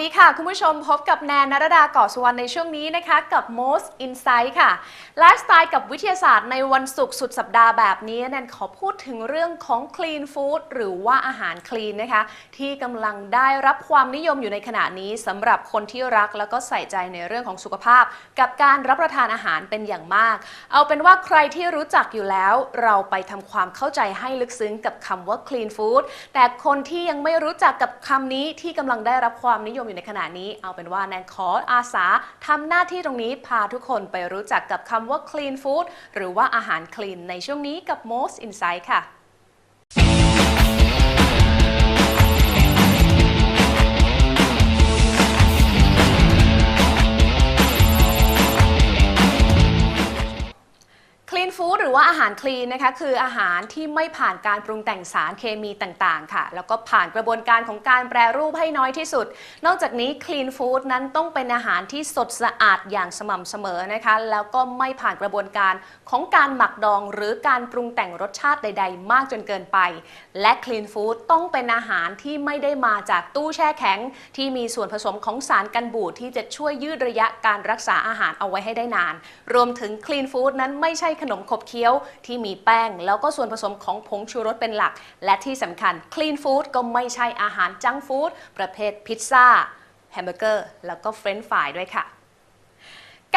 ดีค่ะ คุณผู้ชมพบกับแนนนรดาก่อสุวรรณในช่วงนี้นะคะ กับ Most Insight ค่ะ ไลฟ์สไตล์กับวิทยาศาสตร์ในวันศุกร์สุดสัปดาห์แบบนี้ แนนขอพูดถึงเรื่องของ Clean Food หรือว่าอาหารคลีนนะคะ ที่กำลังได้รับความนิยมอยู่ในขณะนี้สำหรับคนที่รักแล้วก็ใส่ใจในเรื่องของสุขภาพ กับการรับประทานอาหารเป็นอย่างมาก เอาเป็นว่าใครที่รู้จักอยู่แล้ว เราไปทำความเข้าใจให้ลึกซึ้งกับคำว่า Clean Food แต่คนที่ยังไม่รู้จักกับคำนี้ที่กำลังได้รับความนิยมอยู่ในขณะนี้ เอาเป็นว่าแนนขออาสาทำหน้าที่ตรงนี้พาทุกคนไปรู้จักกับคำว่า clean food หรือว่าอาหารคลีนในช่วงนี้กับ most insight ค่ะ ว่าอาหารคลีนนะคะคืออาหารที่ไม่ผ่านการปรุงแต่งสารเคมีต่างๆ ค่ะ แล้วก็ผ่านกระบวนการของการแปรรูปให้น้อยที่สุด นอกจากนี้คลีนฟู้ดนั้นต้องเป็นอาหารที่สดสะอาดอย่างสม่ำเสมอนะคะ แล้วก็ไม่ผ่านกระบวนการของการหมักดองหรือการปรุงแต่งรสชาติใด ๆ มากจนเกินไป และคลีนฟู้ดต้องเป็นอาหารที่ไม่ได้มาจากตู้แช่แข็ง ที่มีส่วนผสมของสารกันบูดที่จะช่วยยืดระยะการรักษาอาหารเอาไว้ให้ได้นาน รวมถึงคลีนฟู้ดนั้นไม่ใช่ขนมขบเคี้ยวที่มีแป้ง แล้วก็ส่วนผสมของผงชูรสเป็นหลัก และที่สำคัญคลีนฟู้ดก็ไม่ใช่อาหารจังฟู้ดประเภทพิซซ่าแฮมเบอร์เกอร์แล้วก็เฟรนช์ฟรายด้วยค่ะ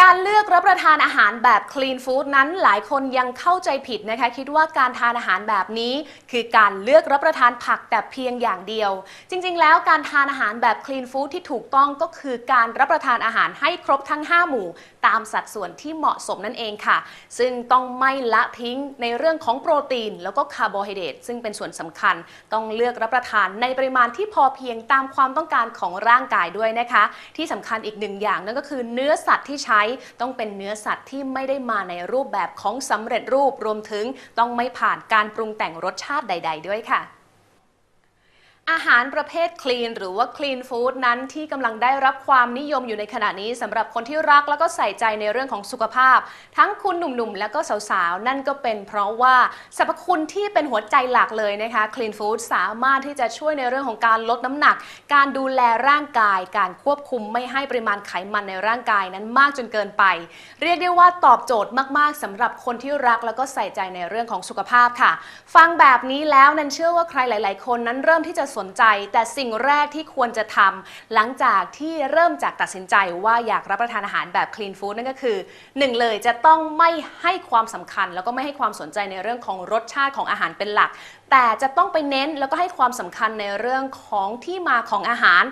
การเลือกรับประทานอาหารแบบ clean food นั้นหลายคนยังเข้าใจผิดนะคะ คิดว่าการทานอาหารแบบนี้ คือการเลือกรับประทานผักแต่เพียงอย่างเดียว จริงๆ แล้วการทานอาหารแบบ clean food ที่ถูกต้องก็คือการรับประทานอาหารให้ครบทั้ง 5 หมู่ ตามสัดส่วนที่เหมาะสมนั่นเองค่ะ ซึ่งต้องไม่ละทิ้งในเรื่องของโปรตีน แล้วก็คาร์โบไฮเดรตซึ่งเป็นส่วนสำคัญ ต้องเลือกรับประทานในปริมาณที่พอเพียงตามความต้องการของร่างกายด้วยนะคะ ที่สำคัญอีกหนึ่งอย่างนั่นก็คือเนื้อสัตว์ที่ใช้ต้องเป็นเนื้อสัตว์ที่ไม่ได้มาในรูปแบบของสำเร็จรูปรวมถึงต้องไม่ผ่านการปรุงแต่งรสชาติใด ๆ ด้วยค่ะ อาหารประเภทคลีนหรือว่าคลีนฟู้ดนั้นที่กำลังได้รับความนิยมอยู่ในขณะนี้สำหรับคนที่รักแล้วก็ใส่ใจในเรื่องของสุขภาพ ทั้งคุณหนุ่มๆ แล้วก็สาวๆ นั่นก็เป็นเพราะว่าสรรพคุณที่เป็นหัวใจหลักเลยนะคะคลีนฟู้ดสามารถที่จะช่วยในเรื่องของการลดน้ำหนัก การดูแลร่างกาย การควบคุมไม่ให้ปริมาณไขมันในร่างกายนั้นมากจนเกินไป เรียกได้ว่าตอบโจทย์มากๆสำหรับคนที่รักแล้วก็ใส่ใจในเรื่องของสุขภาพค่ะ ฟังแบบนี้แล้วนันเชื่อว่าใครหลาย ๆ คนนั้นเริ่มที่จะสนใจ แต่สิ่งแรกที่ควรจะทำหลังจากที่เริ่มจากตัดสินใจว่าอยากรับประทานอาหารแบบคลีนฟู้ดนั่นก็คือหนึ่งเลยจะต้องไม่ให้ความสำคัญ แล้วก็ไม่ให้ความสนใจในเรื่องของรสชาติของอาหารเป็นหลัก แต่จะต้องไปเน้นแล้วก็ให้ความสำคัญในเรื่องของที่มาของอาหาร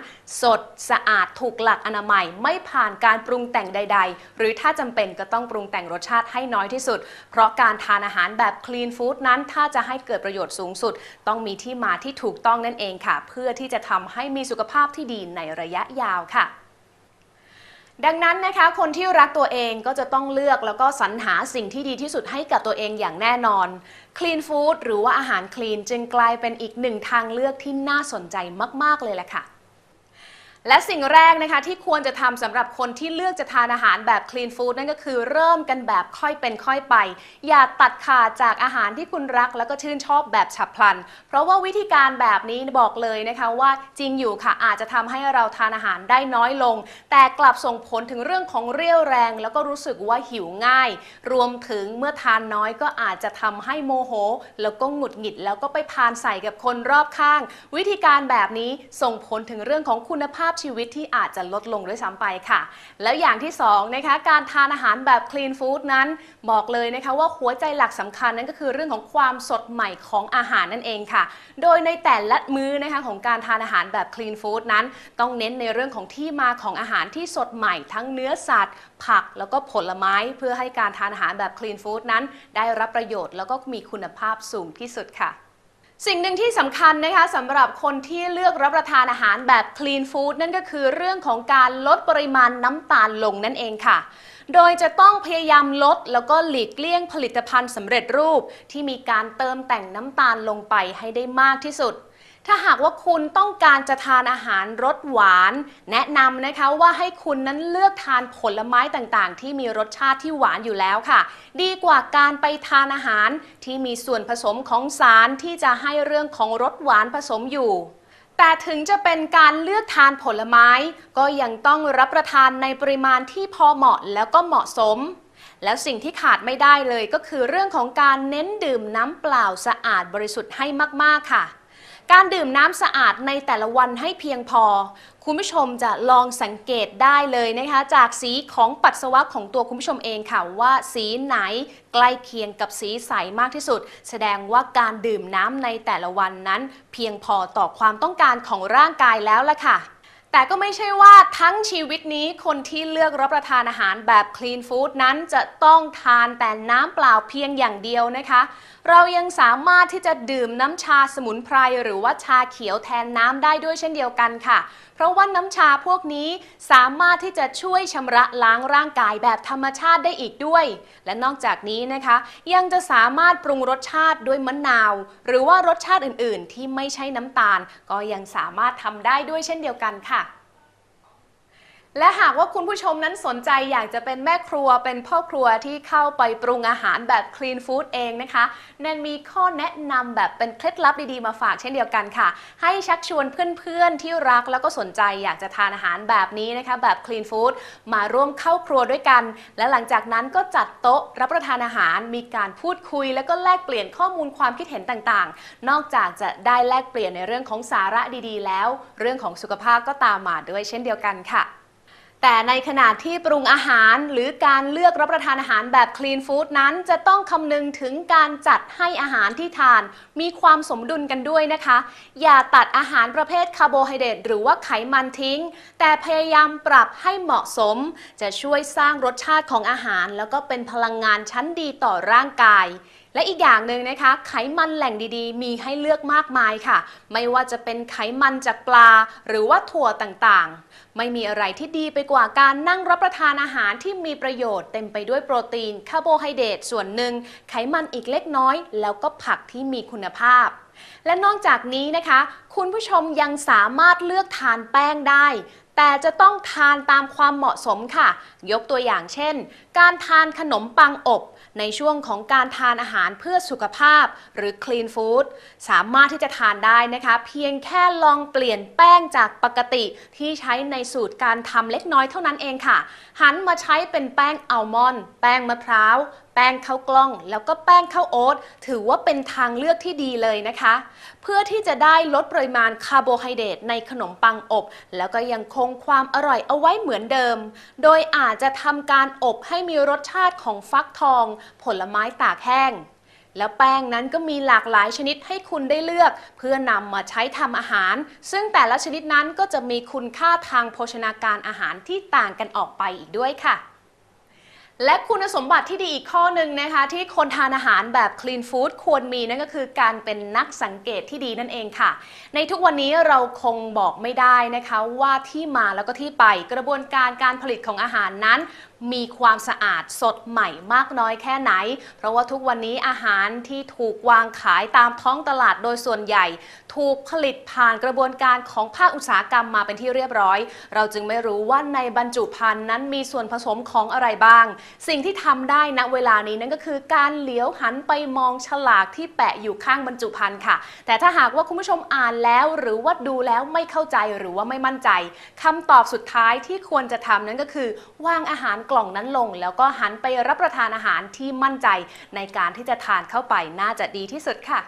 สดสะอาดถูกหลักอนามัย ไม่ผ่านการปรุงแต่งใด ๆ หรือถ้าจำเป็นก็ต้องปรุงแต่งรสชาติให้น้อยที่สุด เพราะการทานอาหารแบบคลีนฟู้ดนั้นถ้าจะให้เกิดประโยชน์สูงสุด ต้องมีที่มาที่ถูกต้องนั่นเองค่ะ เพื่อที่จะทำให้มีสุขภาพที่ดีในระยะยาวค่ะดังนั้นนะคะคนที่รักตัวเองก็จะต้องเลือกแล้วก็สรรหาสิ่งที่ดีที่สุดให้กับตัวเองอย่างแน่นอน Clean Food หรือว่าอาหารคลีนจึงกลายเป็นอีกหนึ่งทางเลือกที่น่าสนใจมาก ๆ เลยแหละค่ะ และสิ่งแรกนะคะที่ควรจะทำสำหรับคนที่เลือกจะทานอาหารแบบ clean food นั่นก็คือเริ่มกันแบบค่อยเป็นค่อยไป อย่าตัดขาดจากอาหารที่คุณรัก แล้วก็ชื่นชอบแบบฉับพลัน เพราะว่าวิธีการแบบนี้บอกเลยนะคะว่าจริงอยู่ค่ะอาจจะทำให้เราทานอาหารได้น้อยลง แต่กลับส่งผลถึงเรื่องของเรี่ยวแรง แล้วก็รู้สึกว่าหิวง่าย รวมถึงเมื่อทานน้อยก็อาจจะทำให้โมโห แล้วก็หงุดหงิด แล้วก็ไปพานใส่กับคนรอบข้าง วิธีการแบบนี้ส่งผลถึงเรื่องของคุณภาพชีวิตที่อาจจะลดลงด้วยซ้ำไปค่ะ แล้วอย่างที่สองนะคะการทานอาหารแบบ clean food นั้นบอกเลยนะคะว่าหัวใจหลักสำคัญนั่นก็คือเรื่องของความสดใหม่ของอาหารนั่นเองค่ะ โดยในแต่ละมื้อนะคะของการทานอาหารแบบ clean food นั้น ต้องเน้นในเรื่องของที่มาของอาหารที่สดใหม่ทั้งเนื้อสัตว์ ผักแล้วก็ผลไม้เพื่อให้การทานอาหารแบบ clean food นั้น ได้รับประโยชน์แล้วก็มีคุณภาพสูงที่สุดค่ะ สิ่งหนึ่งที่สำคัญนะคะสำหรับคนที่เลือกรับประทานอาหารแบบ clean food นั่นก็คือเรื่องของการลดปริมาณน้ำตาลลงนั่นเองค่ะ โดยจะต้องพยายามลดแล้วก็หลีกเลี่ยงผลิตภัณฑ์สำเร็จรูป ที่มีการเติมแต่งน้ำตาลลงไปให้ได้มากที่สุด ถ้าหากว่าคุณต้องการจะทานอาหารรสหวาน แนะนำนะคะว่าให้คุณนั้นเลือกทานผลไม้ต่างๆ ที่มีรสชาติที่หวานอยู่แล้วค่ะ ดีกว่าการไปทานอาหารที่มีส่วนผสมของสารที่จะให้เรื่องของรสหวานผสมอยู่แต่ถึงจะเป็นการเลือกทานผลไม้ ก็ยังต้องรับประทานในปริมาณที่พอเหมาะแล้วก็เหมาะสม แล้วสิ่งที่ขาดไม่ได้เลยก็คือเรื่องของการเน้นดื่มน้ำเปล่าสะอาดบริสุทธิ์ให้มาก ๆ ค่ะ การดื่มน้ำสะอาดในแต่ละวันให้เพียงพอ คุณผู้ชมจะลองสังเกตได้เลยนะคะ จากสีของปัสสาวะของตัวคุณผู้ชมเองค่ะว่าสีไหนใกล้เคียงกับสีใสมากที่สุด แสดงว่าการดื่มน้ำในแต่ละวันนั้น เพียงพอต่อความต้องการของร่างกายแล้วล่ะค่ะ แต่ก็ไม่ใช่ว่าทั้งชีวิตนี้คนที่เลือกรับประทานอาหารแบบ clean food นั้นจะต้องทานแต่น้ำเปล่าเพียงอย่างเดียวนะคะ เรายังสามารถที่จะดื่มน้ำชาสมุนไพรหรือว่าชาเขียวแทนน้ำได้ด้วยเช่นเดียวกันค่ะ เพราะว่าน้ำชาพวกนี้สามารถที่จะช่วยชำระล้างร่างกายแบบธรรมชาติได้อีกด้วย และนอกจากนี้นะคะ ยังจะสามารถปรุงรสชาติด้วยมะนาว หรือว่ารสชาติอื่น ๆ ที่ไม่ใช่น้ำตาล ก็ยังสามารถทำได้ด้วยเช่นเดียวกันค่ะ และหากว่าคุณผู้ชมนั้นสนใจอยากจะเป็นแม่ครัวเป็นพ่อครัวที่เข้าไปปรุงอาหารแบบ clean food เองนะคะแนนมีข้อแนะนำแบบเป็นเคล็ดลับดีๆมาฝากเช่นเดียวกันค่ะ ให้ชักชวนเพื่อนๆที่รักแล้วก็สนใจอยากจะทานอาหารแบบนี้นะคะแบบ clean food มาร่วมเข้าครัวด้วยกัน และหลังจากนั้นก็จัดโต๊ะรับประทานอาหารมีการพูดคุย แล้วก็แลกเปลี่ยนข้อมูลความคิดเห็นต่างๆ นอกจากจะได้แลกเปลี่ยนในเรื่องของสาระดีๆ แล้ว เรื่องของสุขภาพก็ตามมาด้วยเช่นเดียวกันค่ะ แต่ในขณะที่ปรุงอาหารหรือการเลือกรับประทานอาหารแบบ clean food นั้นจะต้องคำนึงถึงการจัดให้อาหารที่ทาน มีความสมดุลกันด้วยนะคะ อย่าตัดอาหารประเภทคาร์โบไฮเดรตหรือว่าไขมันทิ้ง แต่พยายามปรับให้เหมาะสม จะช่วยสร้างรสชาติของอาหาร แล้วก็เป็นพลังงานชั้นดีต่อร่างกาย และอีกอย่างหนึ่งนะคะ ไขมันแหล่งดีๆ มีให้เลือกมากมายค่ะ ไม่ว่าจะเป็นไขมันจากปลา หรือว่าถั่วต่างๆ ไม่มีอะไรที่ดีไปกว่าการนั่งรับประทานอาหารที่มีประโยชน์เต็มไปด้วยโปรตีน คาร์โบไฮเดรตส่วนหนึ่ง ไขมันอีกเล็กน้อย แล้วก็ผักที่มีคุณภาพและนอกจากนี้นะคะ คุณผู้ชมยังสามารถเลือกทานแป้งได้ แต่จะต้องทานตามความเหมาะสมค่ะ ยกตัวอย่างเช่น การทานขนมปังอบ ในช่วงของการทานอาหารเพื่อสุขภาพหรือ clean food สามารถที่จะทานได้นะคะ เพียงแค่ลองเปลี่ยนแป้งจากปกติที่ใช้ในสูตรการทำเล็กน้อยเท่านั้นเองค่ะ หันมาใช้เป็นแป้งอัลมอนด์ แป้งมะพร้าวแป้งข้าวกล้อง แล้วก็แป้งข้าวโอ๊ตถือว่าเป็นทางเลือกที่ดีเลยนะคะ เพื่อที่จะได้ลดปริมาณคาร์โบไฮเดรตในขนมปังอบ แล้วก็ยังคงความอร่อยเอาไว้เหมือนเดิม โดยอาจจะทำการอบให้มีรสชาติของฟักทอง ผลไม้ตากแห้งแล้วแป้งนั้นก็มีหลากหลายชนิดให้คุณได้เลือก เพื่อนำมาใช้ทำอาหาร ซึ่งแต่ละชนิดนั้นก็จะมีคุณค่าทางโภชนาการอาหารที่ต่างกันออกไปอีกด้วยค่ะ และคุณสมบัติที่ดีอีกข้อหนึ่งนะคะ ที่คนทานอาหารแบบ clean food ควรมีนั่นก็คือการเป็นนักสังเกตที่ดีนั่นเองค่ะ ในทุกวันนี้เราคงบอกไม่ได้นะคะว่าที่มาแล้วก็ที่ไปกระบวนการการผลิตของอาหารนั้น มีความสะอาดสดใหม่มากน้อยแค่ไหน เพราะว่าทุกวันนี้อาหารที่ถูกวางขายตามท้องตลาดโดยส่วนใหญ่ ถูกผลิตผ่านกระบวนการของภาคอุตสาหกรรมมาเป็นที่เรียบร้อย เราจึงไม่รู้ว่าในบรรจุภัณฑ์นั้นมีส่วนผสมของอะไรบ้าง สิ่งที่ทำได้ณเวลานี้นั่นก็คือการเหลียวหันไปมองฉลากที่แปะอยู่ข้างบรรจุภัณฑ์ค่ะ แต่ถ้าหากว่าคุณผู้ชมอ่านแล้วหรือว่าดูแล้วไม่เข้าใจหรือว่าไม่มั่นใจคำตอบสุดท้ายที่ควรจะทำนั่นก็คือวางอาหารกล่องนั้นลง แล้วก็หันไปรับประทานอาหารที่มั่นใจในการที่จะทานเข้าไปน่าจะดีที่สุดค่ะ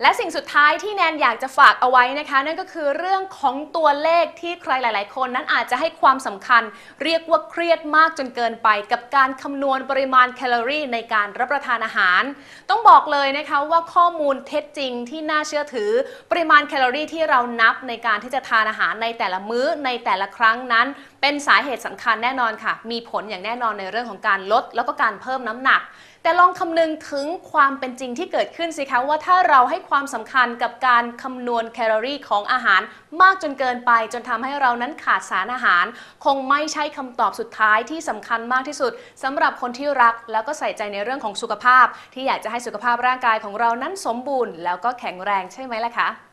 และสิ่งสุดท้ายที่แนนอยากจะฝากเอาไว้นะคะ นั่นก็คือเรื่องของตัวเลขที่ใครหลาย ๆ คนนั้นอาจจะให้ความสำคัญ เรียกว่าเครียดมากจนเกินไป กับการคำนวณปริมาณแคลอรี่ในการรับประทานอาหาร ต้องบอกเลยนะคะว่าข้อมูลเท็จจริงที่น่าเชื่อถือ ปริมาณแคลอรี่ที่เรานับในการที่จะทานอาหารในแต่ละมื้อในแต่ละครั้งนั้น เป็นสาเหตุสำคัญแน่นอนค่ะ มีผลอย่างแน่นอนในเรื่องของการลด แล้วก็การเพิ่มน้ำหนัก แต่ลองคำนึงถึงความเป็นจริงที่เกิดขึ้นสิคะว่าถ้าเราให้ความสำคัญกับการคำนวณแคลอรี่ของอาหารมากจนเกินไป จนทำให้เรานั้นขาดสารอาหาร คงไม่ใช่คำตอบสุดท้ายที่สำคัญมากที่สุดสำหรับคนที่รักแล้วก็ใส่ใจในเรื่องของสุขภาพ ที่อยากจะให้สุขภาพร่างกายของเรานั้นสมบูรณ์ แล้วก็แข็งแรงใช่ไหมล่ะคะ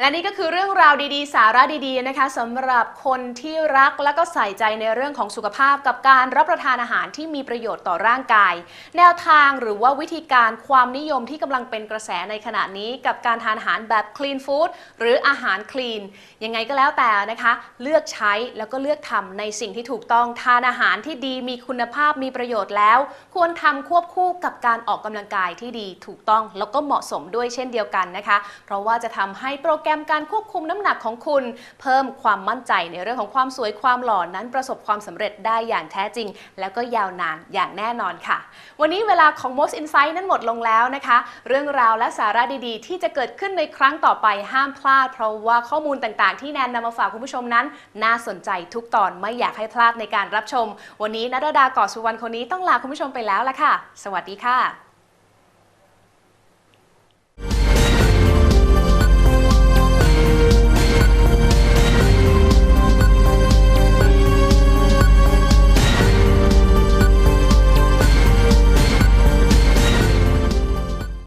และนี่ก็คือเรื่องราวดีๆ สาระดีๆนะคะสำหรับคนที่รักและก็ใส่ใจในเรื่องของสุขภาพกับการรับประทานอาหารที่มีประโยชน์ต่อร่างกาย แนวทางหรือว่าวิธีการความนิยมที่กำลังเป็นกระแสในขณะนี้ กับการทานอาหารแบบ clean food หรืออาหาร clean ยังไงก็แล้วแต่นะคะ เลือกใช้แล้วก็เลือกทำในสิ่งที่ถูกต้องทานอาหารที่ดีมีคุณภาพมีประโยชน์แล้ว ควรทำควบคู่กับการออกกำลังกายที่ดีถูกต้องแล้วก็เหมาะสมด้วยเช่นเดียวกันนะคะ เพราะว่าจะทำให้โปรแกรมการควบคุมน้ำหนักของคุณ เพิ่มความมั่นใจในเรื่องของความสวยความหล่อนั้นประสบความสำเร็จได้อย่างแท้จริง แล้วก็ยาวนานอย่างแน่นอนค่ะ วันนี้เวลาของ Most Insight นั้นหมดลงแล้วนะคะ เรื่องราวและสาระดีๆ ที่จะเกิดขึ้นในครั้งต่อไปห้ามพลาด เพราะว่าข้อมูลต่างๆ ที่แนนนำมาฝากคุณผู้ชมนั้น น่าสนใจทุกตอนไม่อยากให้พลาดในการรับชม วันนี้นรดาก่อสุวรรณคนนี้ต้องลาคุณผู้ชมไปแล้วละค่ะ สวัสดีค่ะ